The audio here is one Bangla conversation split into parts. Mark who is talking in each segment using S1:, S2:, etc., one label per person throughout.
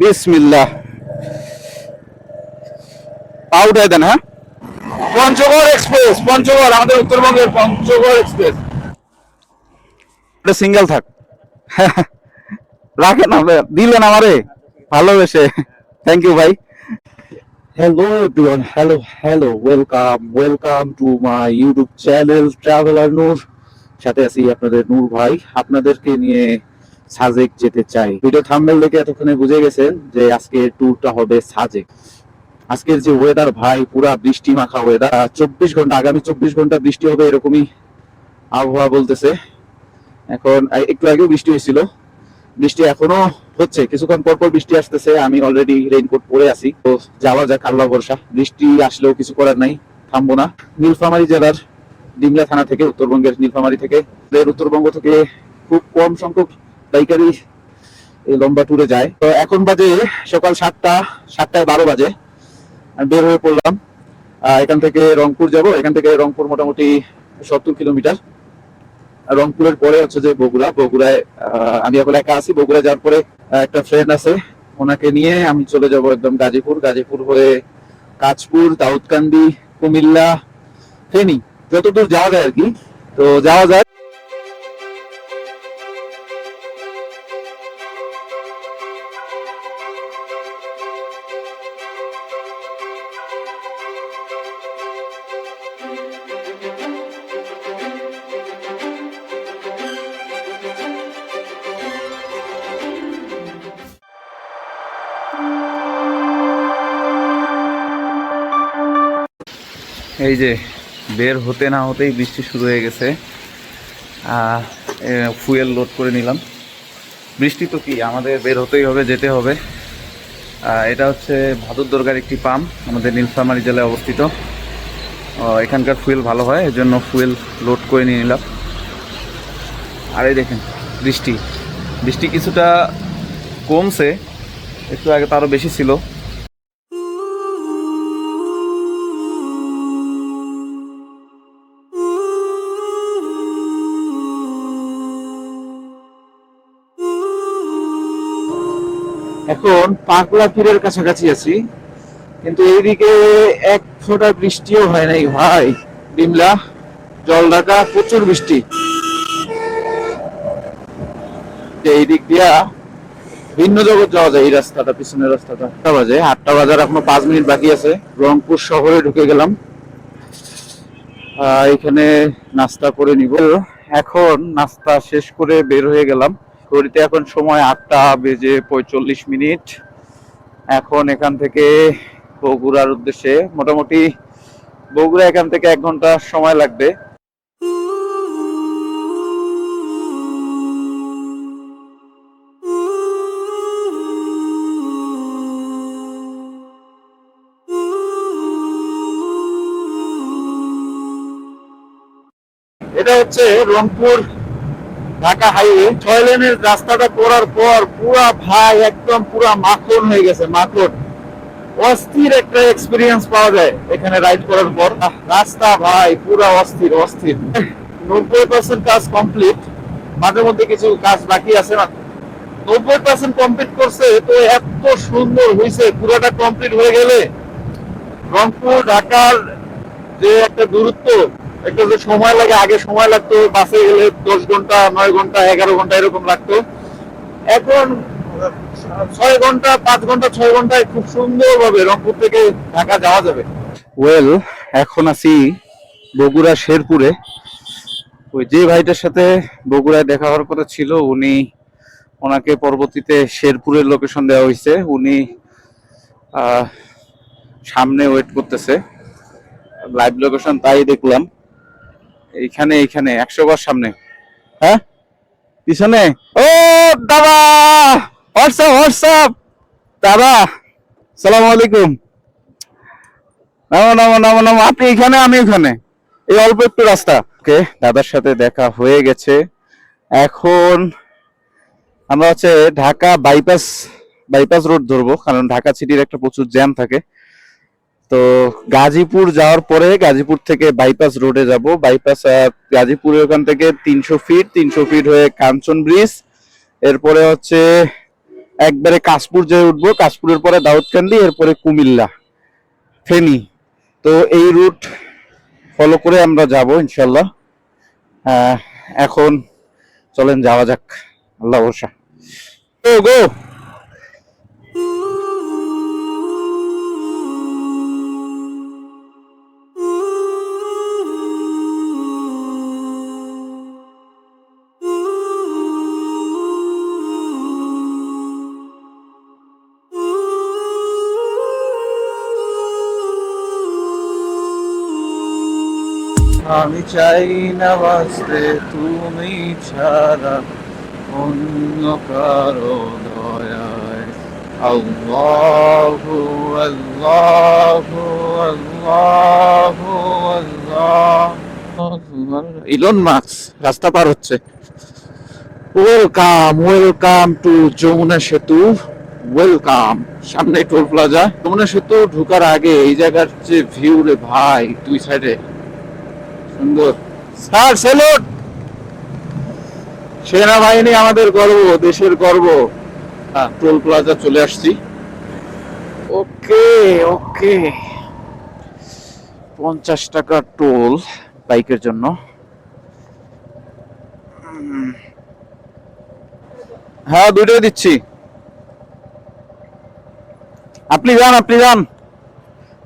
S1: বিসমিল্লাহ। পাউডার দেন হ্যাঁ? পঞ্চগড় এক্সপ্রেস পঞ্চগড় আমাদের উত্তরবঙ্গের পঞ্চগড় এক্সপ্রেস এটা সিঙ্গেল থাক। রাখেন দিলেন আমারে। ভালোবেসে। থ্যাংক ইউ ভাই। Hello everyone, hello, hello, welcome, welcome to my YouTube channel Traveler Noor. সাথে আছি আপনাদের নূর ভাই। আপনাদেরকে নিয়ে সাজেক যেতে চাই। ভিডিও থাম্বনেল দেখে এতক্ষণে বুঝে গেছেন যে আজকে ট্যুরটা হবে সাজেক। আজকের যে ওয়েদার ভাই, পুরা বৃষ্টি মাখা ওয়েদার চব্বিশ ঘণ্টা, আগামী চব্বিশ ঘণ্টা বৃষ্টি হবে এরকমই আবহাওয়া বলতেছে। এখন একটু আগেও বৃষ্টি হয়েছিল। বৃষ্টি এখনও হচ্ছে, কিছুক্ষণ পর পর বৃষ্টি আসতেছে। আমি অলরেডি রেইনকোট পরে আছি। তো যাওয়া যাক আল্লাহ ভরসা। বৃষ্টি আসলেও কিছু করার নাই, থামবো না। নীলফামারী জেলার ডিমলা থানা থেকে, উত্তরবঙ্গের নীলফামারী থেকে। উত্তরবঙ্গ থেকে খুব কম সংখ্যক বাইকারি লম্বা ট্যুরে যায়। তো এখন বাজে সকাল সাতটা, সাতটায় বারো বাজে। আমি বের হয়ে পড়লাম। এখান থেকে রংপুর যাব। এখান থেকে রংপুর মোটামুটি সত্তর কিলোমিটার। রংপুরের পরে হচ্ছে যে বগুড়া। বগুড়ায় আমি এখন একা আছি। বগুড়া যাওয়ার পরে একটা ফ্রেন্ড আছে। ওনাকে নিয়ে আমি চলে যাব একদম গাজীপুর। গাজীপুর হয়ে কাজপুর দাউদকান্দি, কুমিল্লা, ফেনী। যতদূর যাওয়া যায় আর কি। তো যাওয়া যায়। এই যে বের হতে না হতেই বৃষ্টি শুরু হয়ে গেছে। ফুয়েল লোড করে নিলাম। বৃষ্টি তো কি? আমাদের বের হতেই হবে, যেতে হবে। এটা হচ্ছে ভাদুর দুর্গার একটি পাম্প আমাদের নীলফামারী জেলায় অবস্থিত। এখানকার ফুয়েল ভালো হয়, এজন্য ফুয়েল লোড করে নিয়ে নিলাম। আর এই দেখেন, বৃষ্টি। বৃষ্টি কিছুটা কমছে, একটু আগে তো আরও বেশি ছিল। এখন পাগলা পীরের কাছাকাছি আছি, কিন্তু এইদিকে এক ফোঁটা বৃষ্টিও হয় নাই ভাই। বিমলা জল ঢাকা প্রচুর বৃষ্টি। এই দিক দিয়া ভিন্ন জগৎ যাওয়া যায়, এই রাস্তাটা, পিছনের রাস্তাটা। আটটা বাজে, আটটা বাজার এখনও পাঁচ মিনিট বাকি আছে। রংপুর শহরে ঢুকে গেলাম। এখানে নাস্তা করে নিব। এখন নাস্তা শেষ করে বের হয়ে গেলাম। ঘড়িতে এখন সময় আটটা বেজে পঁয়তাল্লিশ মিনিট। এখন এখান থেকে বগুড়ার উদ্দেশ্যে মোটামুটি বগুড়া এখান থেকে এক ঘণ্টা সময় লাগবে। এটা হচ্ছে রংপুর ঢাকা হাইওয়ে। ছয় লেনের রাস্তাটা পড়ার পর পুরা ভাই একদম পুরা মাখন হয়ে গেছে মাখন। অস্থির একটা এক্সপিরিয়েন্স পাওয়া যায় এখানে রাইড করার পর। রাস্তা ভাই পুরা অস্থির অস্থির। নব্বই পার্সেন্ট কাজ কমপ্লিট মাঝে মধ্যে কিছু কাজ বাকি আছে না নব্বই পার্সেন্ট কমপ্লিট করছে তো এত সুন্দর হয়েছে পুরোটা কমপ্লিট হয়ে গেলে রংপুর ঢাকার যে একটা দূরত্ব একটা যে সময় লাগে, আগে সময় লাগতো, বাসে গেলে দশ ঘণ্টা, নয় ঘণ্টা, এগারো ঘণ্টা এরকম লাগতো। এখন, ছয় ঘণ্টা, পাঁচ ঘণ্টা, ছয় ঘন্টায় খুব সুন্দর ভাবে রংপুর থেকে ঢাকা যাওয়া যাবে। ওয়েল, এখন আছি বগুড়া শেরপুরে। ওই যে ভাইটার সাথে বগুড়ায় দেখা হওয়ার কথা ছিল, উনি ওনাকে পরবর্তীতে শেরপুরের লোকেশন দেওয়া হয়েছে। উনি সামনে ওয়েট করতেছে। লাইভ লোকেশন তাই দেখলাম। এইখানে এইখানে একশো বার সামনে। হ্যাঁ? পিছনে। ও, দাদা! হোয়াটসঅ্যাপ হোয়াটসঅ্যাপ দাদা, সালাম আলাইকুম। নামো নামো নামো নামো। আপনি এখানে, আমি ওখানে। এই অল্প একটু রাস্তা। ওকে দাদার সাথে দেখা হয়ে গেছে। এখন আমরা হচ্ছে ঢাকা বাইপাস বাইপাস রোড ধরবো। কারণ ঢাকা সিটির একটা প্রচুর জ্যাম থাকে। তো গাজীপুর যাওয়ার পরে গাজীপুর থেকে বাইপাস রোডে যাব। বাইপাস গাজীপুরে ওখান থেকে তিনশো ফিট তিনশো ফিট হয়ে কাঞ্চন ব্রিজ। এরপরে হচ্ছে
S2: একবারে কাশপুর যেয়ে উঠবো। কাশপুরের পরে দাউদকান্দি, এরপরে কুমিল্লা, ফেনী। তো এই রুট ফলো করে আমরা যাব ইনশাল্লাহ এখন চলেন যাওয়া যাক। আল্লাহ গো!
S1: আমি চাই না বাঁচতে তুমি ছাড়া অন্য কারও দয়ায়। আল্লাহু আল্লাহু আল্লাহু আল্লাহ। ইলন মার্কস, রাস্তা পার হচ্ছে। ওয়েলকাম ওয়েলকাম টু যমুনা সেতু। ওয়েলকাম, সামনে টোল প্লাজা। যমুনা সেতু ঢোকার আগে এই জায়গার যে ভিউ রে ভাই, দুই সাইডে সুন্দর। স্যার সেলুট সেনাবাহিনী আমাদের গর্ব দেশের গর্ব। হ্যাঁ। টোল প্লাজা চলে আসছি। ওকে ওকে। পঞ্চাশ টাকা টোল বাইকের জন্য। হ্যাঁ দুটোই দিচ্ছি। আপনি যান আপনি যান।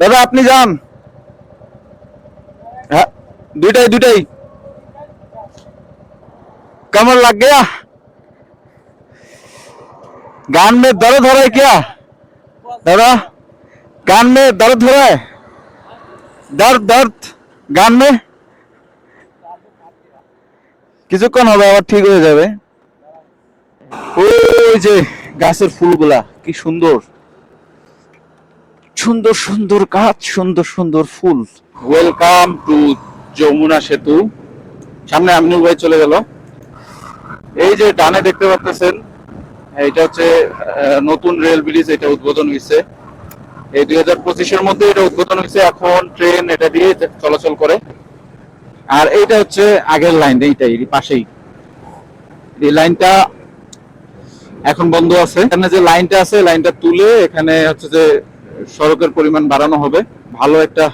S1: দাদা আপনি যান। দুইটাই দুইটাই कमर लग गया कान में दर्द हो रहा है क्या दादा कान में दर्द हो रहा है दर्द दर्द গান মে কিছুক্ষণ হবে আবার ঠিক হয়ে যাবে ওই যে গাছের ফুলগুলা কি সুন্দর সুন্দর সুন্দর গাছ সুন্দর সুন্দর ফুল ওয়েলকাম টু যমুনা সেতু। সামনে আমিনুল ভাই চলে গেল। এই যে ডানে দেখতে পাচ্ছেন এটা হচ্ছে নতুন রেল ব্রিজ, এটা উদ্বোধন হয়েছে এই দুই হাজার পঁচিশের মধ্যে এটা উদ্বোধন হয়েছে এখন ট্রেন এটা দিয়ে চলাচল করে। আর এইটা হচ্ছে আগের লাইন, এইটাই, এই পাশেই। এই লাইনটা এখন বন্ধ আছে। এখানে যে লাইনটা আছে, লাইনটা তুলে এখানে হচ্ছে যে সড়কের পরিমাণ বাড়ানো হবে। ভালো একটা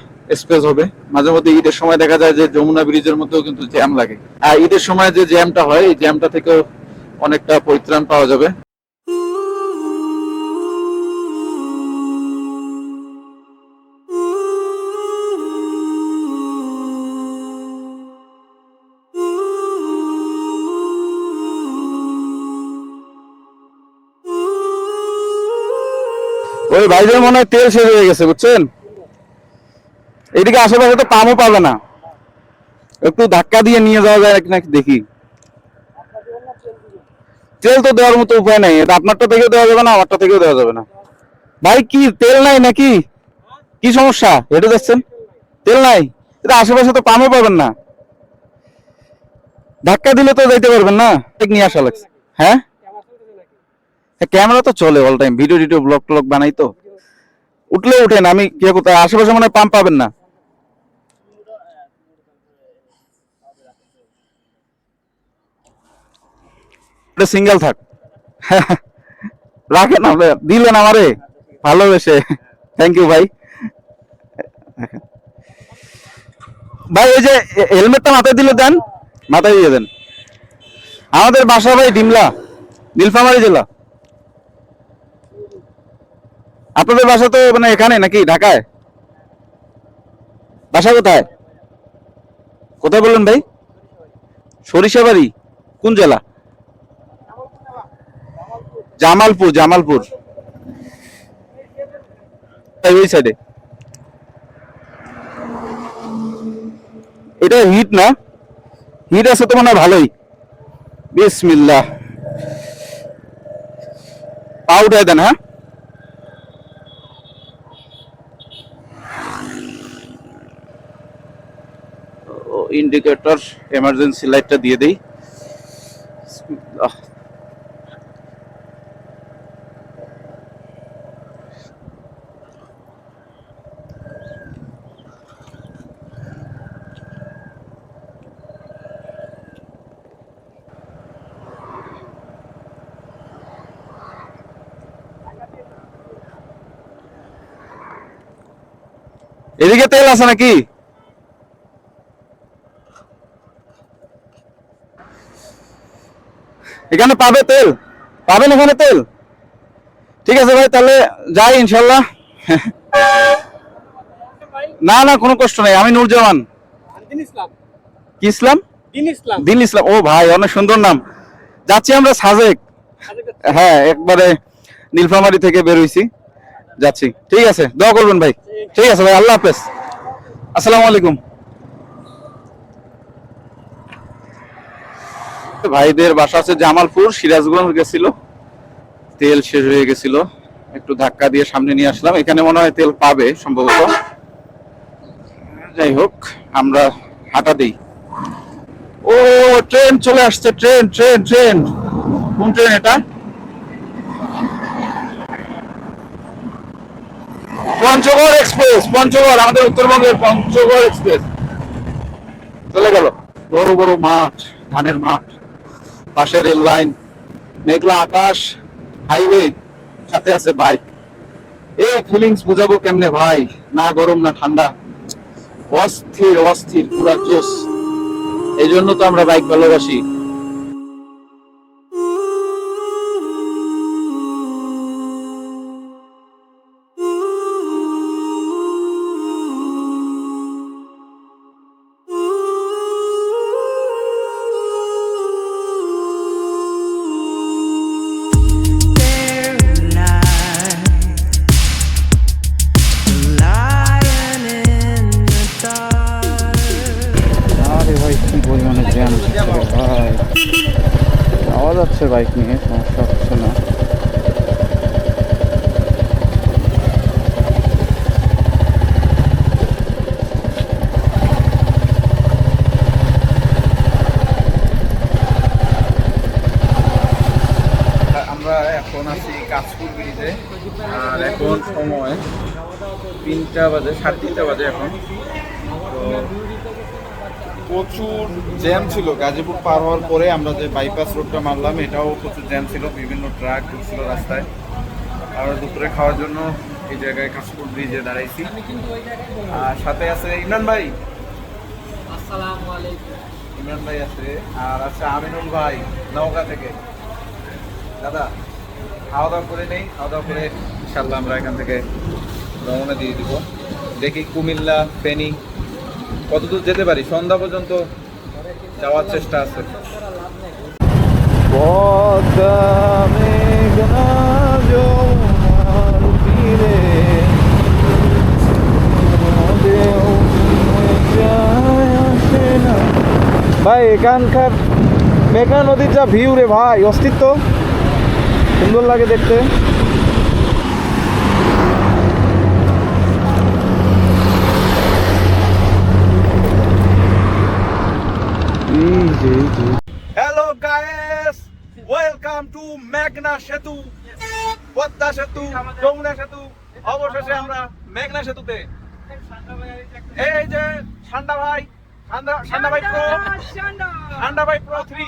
S1: স্পেস হবে। মাঝে মধ্যে ঈদের সময় দেখা যায় যে যমুনা ব্রিজের মধ্যেও কিন্তু জ্যাম লাগে। আর ঈদের সময় যে জ্যামটা হয়, এই জ্যামটা থেকেও অনেকটা পরিত্রাণ পাওয়া যাবে। ওই ভাইদের মনে হয় তেল শেষ হয়ে গেছে, বুঝছেন? এদিকে আশেপাশে তো পামও পাবে না। একটু ধাক্কা দিয়ে নিয়ে যাওয়া যায় নাকি দেখি। তেল তো দেওয়ার মতো উপায় নাই। আপনারটা থেকেও দেওয়া যাবে না, আমারটা থেকেও দেওয়া যাবে না। ভাই, কি তেল নাই নাকি? কি সমস্যা? হেঁটে যাচ্ছেন? তেল নাই? এটা আশেপাশে তো পামও পাবেন না। ধাক্কা দিলে তো যাইতে পারবেন না। নিয়ে আসা লাগছে। হ্যাঁ? ক্যামেরা তো চলে অল টাইম ভিডিও, টিডিও ব্লগ টলগ বানাই তো। উঠলে উঠেন আমি কে কোথায় আশেপাশে মনে হয় পাম্প পাবেন না। সিঙ্গেল থাক। রাখেন দিলেন আমারে। ভালোবেসে। থ্যাংক ইউ ভাই। ভাই, এই যে হেলমেটটা মাথায় দিলে দেন। মাথায় দিয়ে দেন। আমাদের বাসা ভাই ডিমলা, নীলফামারী জেলা। আপনাদের বাসা তো মানে এখানে নাকি, ঢাকায়? বাসা কোথায়? কোথায় বললেন ভাই? সরিষাবাড়ি। কোন জেলা? জামালপুর জামালপুর। ওই সাইডে এটা হিট না? হিট আছে তো মনে ভালোই। বিসমিল্লাহ। পা উঠায় দেন হ্যাঁ? ইন্ডিকেটর এমার্জেন্সি লাইটটা দিয়ে দেই। এদিকে তেল আছে নাকি? এখানে পাবে তেল? পাবেন এখানে তেল? ঠিক আছে ভাই তাহলে যাই ইনশাল্লাহ। না না কোনো কষ্ট নাই আমি নূরজামান কি ইসলাম?
S3: দিন ইসলাম।
S1: ও ভাই অনেক সুন্দর নাম। যাচ্ছি আমরা সাজেক। হ্যাঁ একবারে নীলফামারি থেকে বের হইছি। যাচ্ছি। ঠিক আছে, দোয়া করবেন ভাই। ঠিক আছে ভাই, আল্লাহ হাফেজ। আসসালামু আলাইকুম। ভাইদের বাসা আছে জামালপুর, সিরাজগঞ্জ গেছিল। তেল শেষ হয়ে গেছিল। একটু ধাক্কা দিয়ে সামনে নিয়ে আসলাম। এখানে মনে হয় তেল পাবে সম্ভবত। যাই হোক, আমরা হাঁটা দিই। ও, ট্রেন চলে আসছে, ট্রেন ট্রেন ট্রেন। কোন ট্রেন এটা? পঞ্চগড় এক্সপ্রেস, পঞ্চগড়, আমাদের উত্তরবঙ্গের পঞ্চগড় এক্সপ্রেস। চলে গেল। বড় বড় মাঠ, ধানের মাঠ পাশে রেল লাইন, মেঘলা আকাশ, হাইওয়ে, সাথে আছে বাইক। এই ফিলিংস বুঝাবো কেমনে ভাই? না গরম, না ঠান্ডা। অস্থির অস্থির, পুরা জোস এই জন্য তো আমরা বাইক ভালোবাসি। কি জ্যাম ভাই যাওয়া যাচ্ছে বাইক নিয়ে সমস্যা হচ্ছে না এখন আছি আর এখন সময় তিনটা বাজে, সাড়ে তিনটা বাজে এখন। প্রচুর জ্যাম ছিল। গাজীপুর পার হওয়ার পরে আমরা যে বাইপাস রোডটা মারলাম এটাও প্রচুর জ্যাম ছিল। বিভিন্ন ট্রাক ঢুকছিল রাস্তায়। আর দুপুরে খাওয়ার জন্য এই জায়গায় কাশপুর ব্রিজে দাঁড়াইছি। আর সাথে আছে ইমরান ভাই। ইমরান ভাই আছে। আর আছে আমিনুল ভাই নওগাঁ থেকে। দাদা খাওয়া দাওয়া করে নেই? খাওয়া দাওয়া করে ইনশাল্লাহ আমরা এখান থেকে রওনা দিয়ে দিব। দেখি কুমিল্লা ফেনী কতদূর যেতে পারি? সন্ধ্যা পর্যন্ত যাওয়ার চেষ্টা আছে। ভাই, এখানকার মেঘনা নদীর যা ভিউ রে ভাই, অস্তিত্ব সুন্দর লাগে দেখতে। হ্যালো গাইস ওয়েলকাম টু মেঘনা সেতু পদ্মা সেতু যমুনা সেতু অবশেষে আমরা মেঘনা সেতুতে। এই যে ঠান্ডা ভাই ঠান্ডা ভাই প্রো ঠান্ডা ভাই প্রো থ্রি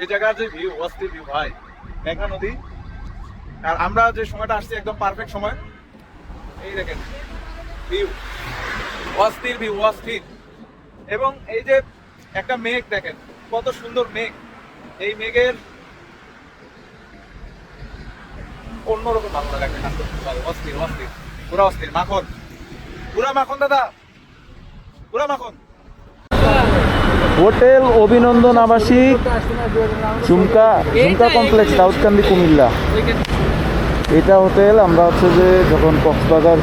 S1: এই জায়গার যে ভিউ অস্থির ভিউ ভাই। মেঘনা নদী। আর আমরা যে সময়টা আসছি, একদম পারফেক্ট সময়। এই দেখেন ভিউ অস্থির ভিউ অস্থির। এবং এই যে একটা মেঘ দেখেন কত সুন্দর মেঘ। এই মেঘের অন্যরকম ভালো লাগে। অস্থির অস্থির পুরা অস্থির মাখন। পুরা মাখন দাদা। পুরা মাখন। হোটেল অভিনন্দন আবাসিক ঝুমকা ঝুমকা কমপ্লেক্স দাউদকান্দি কুমিল্লা। এটা হোটেল আমরা হচ্ছে যে যখন কক্সবাজার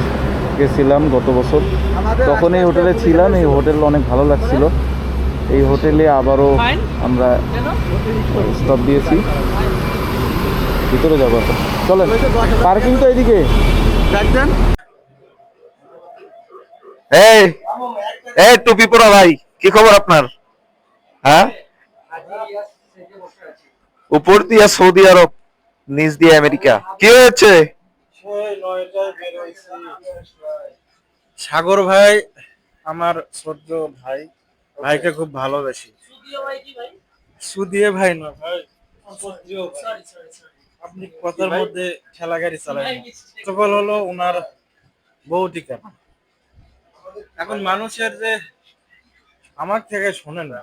S1: গেছিলাম গত বছর। তখন এই হোটেলে ছিলাম এই হোটেল অনেক ভালো লাগছিল। এই হোটেলে আবারও আমরা স্টপ দিয়েছি। ভিতরে যাব চলেন পার্কিং তো এদিকে। এই এই টুপি পরা ভাই কি খবর আপনার? হ্যাঁ? উপর দিয়া সৌদি আরব নিচ দিয়ে আমেরিকা। কি হয়েছে?
S4: সাগর ভাই, আমার ছোট্ট ভাই, ভাইকে খুব ভালোবাসি। সুদিয়ে ভাই না ভাই? আপনি কথার মধ্যে ঠেলা গাড়ি চালায় সকল হলো ওনার বউ ঠিকানা। এখন মানুষের যে আমার থেকে শোনে না।